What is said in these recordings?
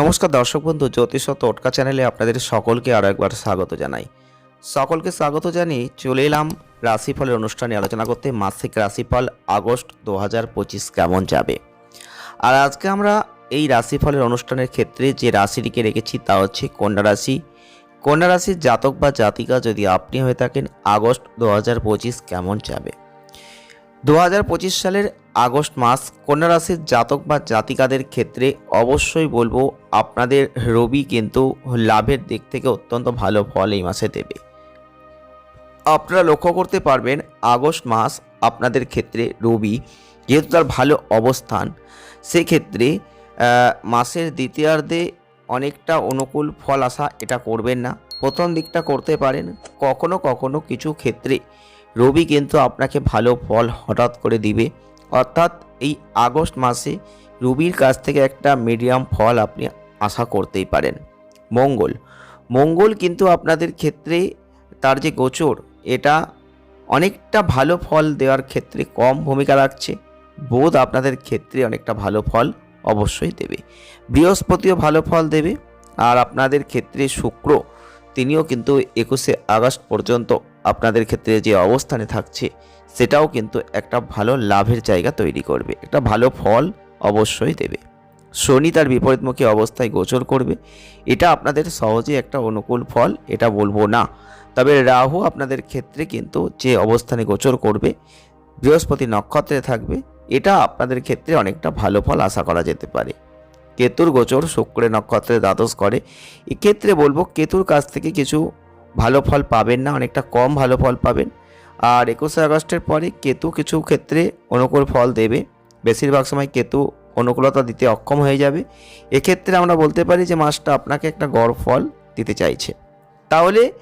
নমস্কার দর্শক বন্ধু, জ্যোতিষ টোটকা চ্যানেলে আপনাদের সকলকে আরও একবার স্বাগত জানাই। সকলকে স্বাগত জানিয়ে চলে এলাম রাশিফলের অনুষ্ঠানে আলোচনা করতে মাসিক রাশিফল আগস্ট দু হাজার পঁচিশ কেমন যাবে। আর আজকে আমরা এই রাশিফলের অনুষ্ঠানের ক্ষেত্রে যে রাশিটিকে রেখেছি তা হচ্ছে কন্যা রাশি। কন্যা রাশির জাতক বা জাতিকা যদি আপনি হয়ে থাকেন, আগস্ট দু হাজার পঁচিশ কেমন যাবে? দু হাজার পঁচিশ সালের আগস্ট মাস কন্যা রাশির জাতক বা জাতিকাদের ক্ষেত্রে অবশ্যই বলব আপনাদের রবি কিন্তু লাভের দিক থেকে অত্যন্ত ভালো ফল এই মাসে দেবে। আপনারা লক্ষ্য করতে পারবেন আগস্ট মাস আপনাদের ক্ষেত্রে রবি যেহেতু তার ভালো অবস্থান, সেক্ষেত্রে মাসের দ্বিতীয়ার্ধে অনেকটা অনুকূল ফল আসা এটা করবেন না। প্রথম দিকটা করতে পারেন, কখনো কখনো কিছু ক্ষেত্রে রবি কিন্তু আপনাকে ভালো ফল হঠাৎ করে দিবে। অর্থাৎ এই আগস্ট মাসে রবির কাছ থেকে একটা মিডিয়াম ফল আপনি আশা করতেই পারেন। মঙ্গল। মঙ্গল কিন্তু আপনাদের ক্ষেত্রে তার যে গোচর, এটা অনেকটা ভালো ফল দেওয়ার ক্ষেত্রে কম ভূমিকা রাখছে। বোধ আপনাদের ক্ষেত্রে অনেকটা ভালো ফল অবশ্যই দেবে। বৃহস্পতিও ভালো ফল দেবে। আর আপনাদের ক্ষেত্রে শুক্র তিনিও কিন্তু একুশে আগস্ট পর্যন্ত আপনাদের ক্ষেত্রে যে অবস্থানে থাকছে, সেটাও কিন্তু একটা ভালো লাভের জায়গা তৈরি করবে। একটা ভালো ফল অবশ্যই দেবে। শনি তার বিপরীতমুখী অবস্থায় গোচর করবে। এটা আপনাদের সহজে একটা অনুকূল ফল, এটা বলব না। তবে রাহু আপনাদের ক্ষেত্রে কিন্তু যে অবস্থানে গোচর করবে, বৃহস্পতি নক্ষত্রে থাকবে, এটা আপনাদের ক্ষেত্রে অনেকটা ভালো ফল আশা করা যেতে পারে। কেতুর গোচর শুক্রের নক্ষত্রে দ্বাদশ করে। এক্ষেত্রে বলব কেতুর কাছ থেকে কিছু ভালো ফল পাবেন না, অনেকটা কম ভালো ফল পাবেন। আর একুশে আগস্টের পরে কেতু কিছু ক্ষেত্রে অনুকূল ফল দেবে। বেশিরভাগ সময় কেতু অনুকূলতা দিতে অক্ষম হয়ে যাবে। এক্ষেত্রে আমরা বলতে পারি যে মাসটা আপনাকে একটা গড় ফল দিতে চাইছে। তাহলে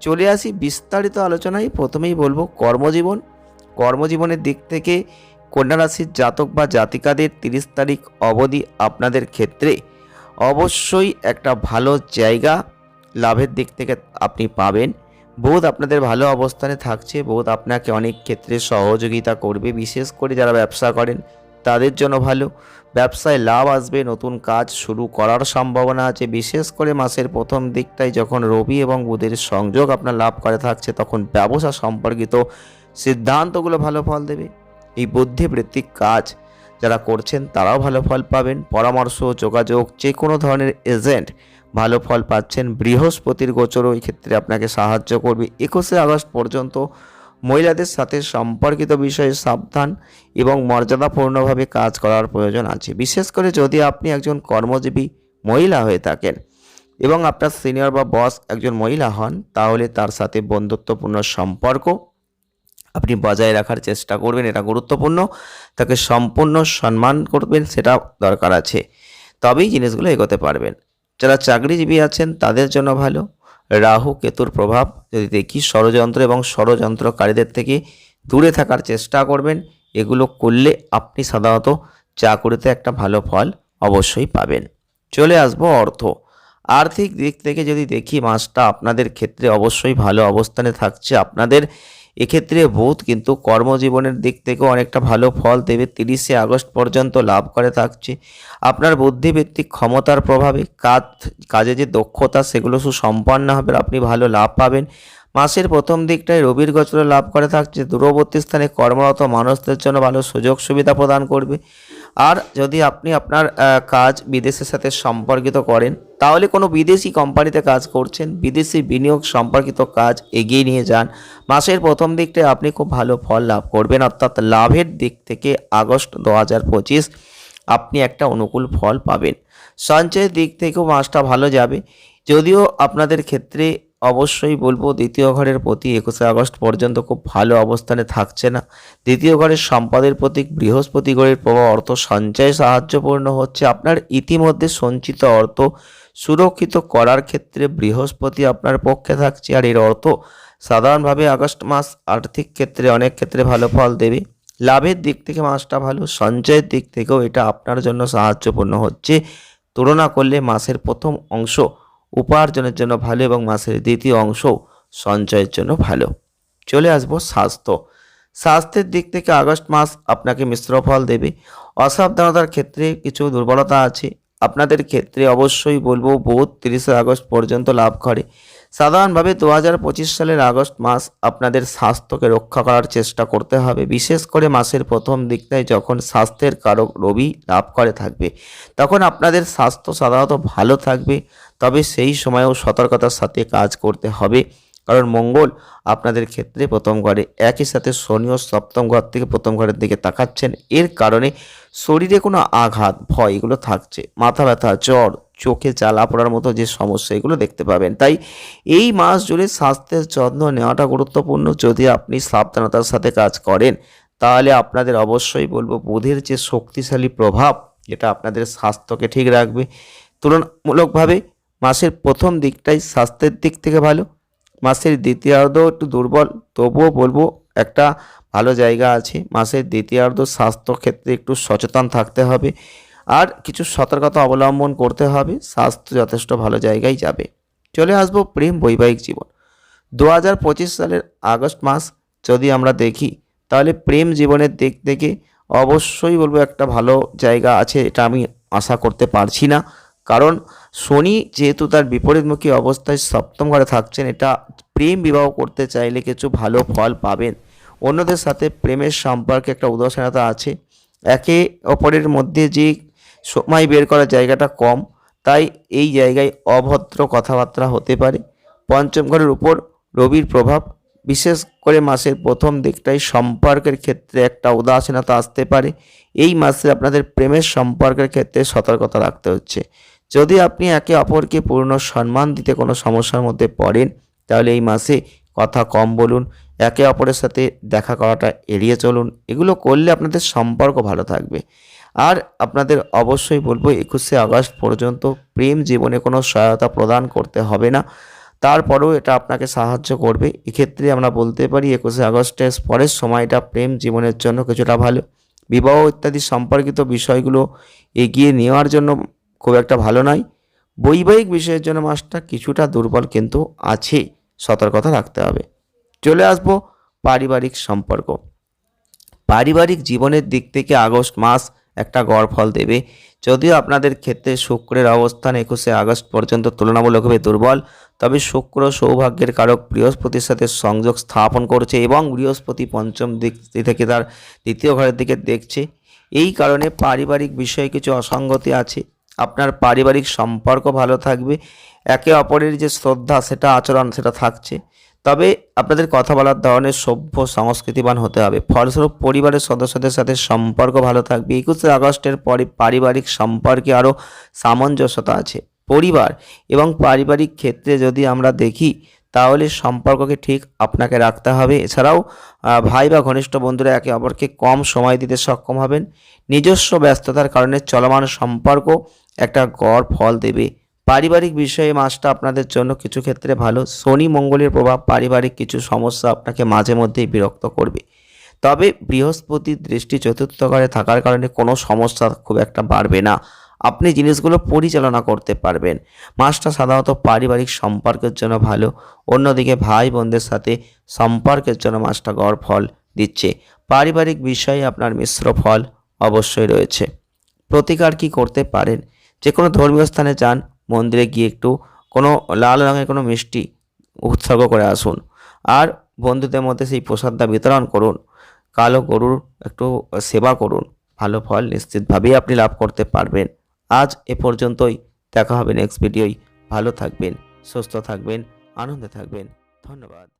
চলে আসি বিস্তারিত আলোচনায়। প্রথমেই বলব কর্মজীবন। কর্মজীবনের দিক থেকে কন্যা রাশির জাতক বা জাতিকাদের তিরিশ তারিখ অবধি আপনাদের ক্ষেত্রে অবশ্যই একটা ভালো জায়গা লাভের দিক থেকে আপনি পাবেন। বোধ আপনাদের ভালো অবস্থানে থাকছে, বোধ আপনাকে অনেক ক্ষেত্রে সহযোগিতা করবে। বিশেষ করে যারা ব্যবসা করেন, তাদের জন্য ভালো। ব্যবসায় লাভ আসবে, নতুন কাজ শুরু করার সম্ভাবনা আছে। বিশেষ করে মাসের প্রথম দিকটায় যখন রবি এবং বুধের সংযোগ আপনার লাভ করে থাকছে, তখন ব্যবসা সম্পর্কিত সিদ্ধান্তগুলো ভালো ফল দেবে। এই বুদ্ধিবৃত্তিক কাজ যারা করছেন তারাও ভালো ফল পাবেন। পরামর্শ, যোগাযোগ, যে কোনো ধরনের এজেন্ট ভালো ফল পাচ্ছেন। বৃহস্পতির গোচরও এই ক্ষেত্রে আপনাকে সাহায্য করবে। একুশে আগস্ট পর্যন্ত মহিলাদের সাথে সম্পর্কিত বিষয়ে সাবধান এবং মর্যাদাপূর্ণভাবে কাজ করার প্রয়োজন আছে। বিশেষ করে যদি আপনি একজন কর্মজীবী মহিলা হয়ে থাকেন এবং আপনার সিনিয়র বা বস একজন মহিলা হন, তাহলে তার সাথে বন্ধুত্বপূর্ণ সম্পর্ক আপনি বজায় রাখার চেষ্টা করবেন, এটা গুরুত্বপূর্ণ। তাকে সম্পূর্ণ সম্মান করবেন, সেটা দরকার আছে। তবেই জিনিসগুলো এগোতে পারবেন। যারা চাকরিজীবী আছেন, তাদের জন্য ভালো। রাহু, কেতুর প্রভাব, যদি দেখি ষড়যন্ত্র এবং ষড়যন্ত্রকারীদের থেকে দূরে থাকার চেষ্টা করবেন, এগুলো করলে আপনি সাধারণত চাকুরিতে একটা ভালো ফল অবশ্যই পাবেন। চলে আসব অর্থ। আর্থিক দিক থেকে যদি দেখি মাসটা আপনাদের ক্ষেত্রে অবশ্যই ভালো অবস্থানে থাকছে, আপনাদের এক্ষেত্রে বোধ কিন্তু কর্মজীবনের দিক থেকেও অনেকটা ভালো ফল দেবে। তিরিশে আগস্ট পর্যন্ত লাভ করে থাকছে। আপনার বুদ্ধিভিত্তিক ক্ষমতার প্রভাবে কাজ, কাজে যে দক্ষতা, সেগুলো সুসম্পন্ন হবে আপনি ভালো লাভ পাবেন। মাসের প্রথম দিকটায় রবির গোচরে লাভ করে থাকছে। দূরবর্তী স্থানে কর্মরত মানুষদের জন্য ভালো সুযোগ সুবিধা প্রদান করবে। আর যদি আপনি আপনার কাজ বিদেশের সাথে সম্পর্কিত করেন তাহলে কোনো বিদেশি কোম্পানিতে কাজ করছেন, বিদেশি বিনিয়োগ সম্পর্কিত কাজ এগিয়ে নিয়ে যান। মাসের প্রথম দিকটায় আপনি খুব ভালো ফল লাভ করবেন, অর্থাৎ লাভের দিক থেকে আগস্ট দু হাজার পঁচিশ আপনি একটা অনুকূল ফল পাবেন। সঞ্চয়ের দিক থেকেও মাসটা ভালো যাবে। যদিও আপনাদের ক্ষেত্রে অবশ্যই বলব দ্বিতীয় ঘরের প্রতি একুশে আগস্ট পর্যন্ত খুব ভালো অবস্থানে থাকছে না। দ্বিতীয় ঘরের সম্পদের প্রতীক বৃহস্পতি ঘরের প্রভাব অর্থ সঞ্চয়ে সাহায্যপূর্ণ হচ্ছে। আপনার ইতিমধ্যে সঞ্চিত অর্থ সুরক্ষিত করার ক্ষেত্রে বৃহস্পতি আপনার পক্ষে থাকছে। আর এর অর্থ সাধারণভাবে আগস্ট মাস আর্থিক ক্ষেত্রে অনেক ক্ষেত্রে ভালো ফল দেবে। লাভের দিক থেকে মাসটা ভালো, সঞ্চয়ের দিক থেকেও এটা আপনার জন্য সাহায্যপূর্ণ হচ্ছে। তুলনা করলে মাসের প্রথম অংশ উপার্জনের জন্য ভালো এবং মাসের দ্বিতীয় অংশ সঞ্চয়ের জন্য ভালো। চলে আসব স্বাস্থ্য। স্বাস্থ্যের দিক থেকে আগস্ট মাস আপনাকে মিশ্র ফল দেবে। অসাবধানতার ক্ষেত্রে কিছু দুর্বলতা আছে। আপনাদের ক্ষেত্রে অবশ্যই বলব বোধ তিরিশে আগস্ট পর্যন্ত লাভ করে। সাধারণভাবে দু হাজার পঁচিশ সালের আগস্ট মাস আপনাদের স্বাস্থ্যকে রক্ষা করার চেষ্টা করতে হবে। বিশেষ করে মাসের প্রথম দিকটায় যখন স্বাস্থ্যের কারক রবি লাভ করে থাকবে, তখন আপনাদের স্বাস্থ্য সাধারণত ভালো থাকবে। তবে সেই সময়েও সতর্কতার সাথে কাজ করতে হবে। কারণ মঙ্গল আপনাদের ক্ষেত্রে প্রথম ঘরে একই সাথে শনিও সপ্তম ঘর থেকে প্রথম ঘরের দিকে তাকাচ্ছেন। এর কারণে শরীরে কোনো আঘাত, ভয় এগুলো থাকছে। মাথা ব্যথা, জ্বর, চোখে জ্বালা পড়ার মতো যে সমস্যা এগুলো দেখতে পাবেন। তাই এই মাস জুড়ে স্বাস্থ্যের যত্ন নেওয়াটা গুরুত্বপূর্ণ। যদি আপনি সাবধানতার সাথে কাজ করেন, তাহলে আপনাদের অবশ্যই বলব বুধের যে শক্তিশালী প্রভাব যেটা আপনাদের স্বাস্থ্যকে ঠিক রাখবে। তুলনামূলকভাবে মাসের প্রথম দিকটাই স্বাস্থ্যের দিক থেকে ভালো। মাসের দ্বিতীয়ার্ধ একটু দুর্বল, তবুও বলব একটা ভালো জায়গা আছে। মাসের দ্বিতীয়ার্ধ স্বাস্থ্য ক্ষেত্রে একটু সচেতন থাকতে হবে আর কিছু সতর্কতা অবলম্বন করতে হবে। স্বাস্থ্য যথেষ্ট ভালো জায়গায় যাবে। চলে আসব প্রেম বৈবাহিক জীবন। দু হাজার পঁচিশ সালের আগস্ট মাস যদি আমরা দেখি, তাহলে প্রেম জীবনের দিক থেকে অবশ্যই বলব একটা ভালো জায়গা আছে, এটা আমি আশা করতে পারছি না। কারণ শনি যেহেতু তার বিপরীতমুখী অবস্থায় সপ্তম ঘরে থাকছেন, এটা প্রেম বিবাহ করতে চাইলে কিছু ভালো ফল পাবেন। অন্যদের সাথে প্রেমের সম্পর্কে একটা উদাসীনতা আছে। একে অপরের মধ্যে যে সময় বের করার জায়গাটা কম, তাই এই জায়গায় অভদ্র কথাবার্তা হতে পারে। পঞ্চম ঘরের উপর রবির প্রভাব, বিশেষ করে মাসের প্রথম দিকটাই সম্পর্কের ক্ষেত্রে একটা উদাসীনতা আসতে পারে। এই মাসে আপনাদের প্রেমের সম্পর্কের ক্ষেত্রে সতর্কতা রাখতে হচ্ছে। যদি আপনি একে অপরকে পূর্ণ সম্মান দিতে কোনো সমস্যার মধ্যে পড়েন, তাহলে এই মাসে কথা কম বলুন, একে অপরের সাথে দেখা করাটা এড়িয়ে চলুন। এগুলো করলে আপনাদের সম্পর্ক ভালো থাকবে। আর আপনাদের অবশ্যই বলব, একুশে আগস্ট পর্যন্ত প্রেম জীবনে কোনো সহায়তা প্রদান করতে হবে না। তারপরেও এটা আপনাকে সাহায্য করবে। এক্ষেত্রে আমরা বলতে পারি, একুশে আগস্টের পরের সময়টা প্রেম জীবনের জন্য কিছুটা ভালো। বিবাহ ইত্যাদি সম্পর্কিত বিষয়গুলো এগিয়ে নেওয়ার জন্য খুব একটা ভালো নয়। বৈবাহিক বিষয়ের জন্য মাসটা কিছুটা দুর্বল কিন্তু আছে, সতর্কতা রাখতে হবে। চলে আসব পারিবারিক সম্পর্ক। পারিবারিক জীবনের দিক থেকে আগস্ট মাস একটা গড় ফল দেবে। যদিও আপনাদের ক্ষেত্রে শুক্রের অবস্থান একুশে আগস্ট পর্যন্ত তুলনামূলকভাবে দুর্বল, তবে শুক্র সৌভাগ্যের কারক বৃহস্পতির সাথে সংযোগ স্থাপন করছে এবং বৃহস্পতি পঞ্চম দিক থেকে তার দ্বিতীয় ঘরের দিকে দেখছে। এই কারণে পারিবারিক বিষয়ে কিছু অসঙ্গতি আছে। আপনার পারিবারিক সম্পর্ক ভালো থাকবে, একে অপরের যে শ্রদ্ধা সেটা আচরণ সেটা থাকছে। তবে আপনাদের কথা বলার ধরনের সভ্য সংস্কৃতিবান হতে হবে। ফলস্বরূপ পরিবারের সদস্যদের সাথে সম্পর্ক ভালো থাকবে। একুশে আগস্টের পরে পারিবারিক সম্পর্কে আরও সামঞ্জস্যতা আছে। পরিবার এবং পারিবারিক ক্ষেত্রে যদি আমরা দেখি তাহলে সম্পর্ককে ঠিক আপনাকে রাখতে হবে। এছাড়াও ভাই বা ঘনিষ্ঠ বন্ধুরা একে অপরকে কম সময় দিতে সক্ষম হবেন। নিজস্ব ব্যস্ততার কারণে চলমান সম্পর্ক একটা গড় ফল দেবে। পারিবারিক বিষয়ে মাসটা আপনাদের জন্য কিছু ক্ষেত্রে ভালো। শনি মঙ্গলের প্রভাব পারিবারিক কিছু সমস্যা আপনাকে মাঝে মধ্যেই বিরক্ত করবে। তবে বৃহস্পতির দৃষ্টি চতুর্থ ঘরে থাকার কারণে কোনো সমস্যা খুব একটা বাড়বে না। আপনি জিনিসগুলো পরিচালনা করতে পারবেন। মাসটা সাধারণত পারিবারিক সম্পর্কের জন্য ভালো। অন্যদিকে ভাই বোনদের সাথে সম্পর্কের জন্য মাসটা গড় ফল দিচ্ছে। পারিবারিক বিষয়ে আপনার মিশ্র ফল অবশ্যই রয়েছে। প্রতিকার কি করতে পারেন? যে কোনো ধর্মীয় স্থানে যান, মন্দিরে গিয়ে একটু কোনো লাল রঙের কোনো মিষ্টি উৎসর্গ করে আসুন। আর বন্ধুদের মধ্যে সেই প্রসাদটা বিতরণ করুন। কালো গরুর একটু সেবা করুন। ভালো ফল নিশ্চিতভাবেই আপনি লাভ করতে পারবেন। আজ এ পর্যন্তই। দেখা হবে নেক্সট ভিডিওই ভালো থাকবেন সুস্থ থাকবেন আনন্দে থাকবেন। ধন্যবাদ।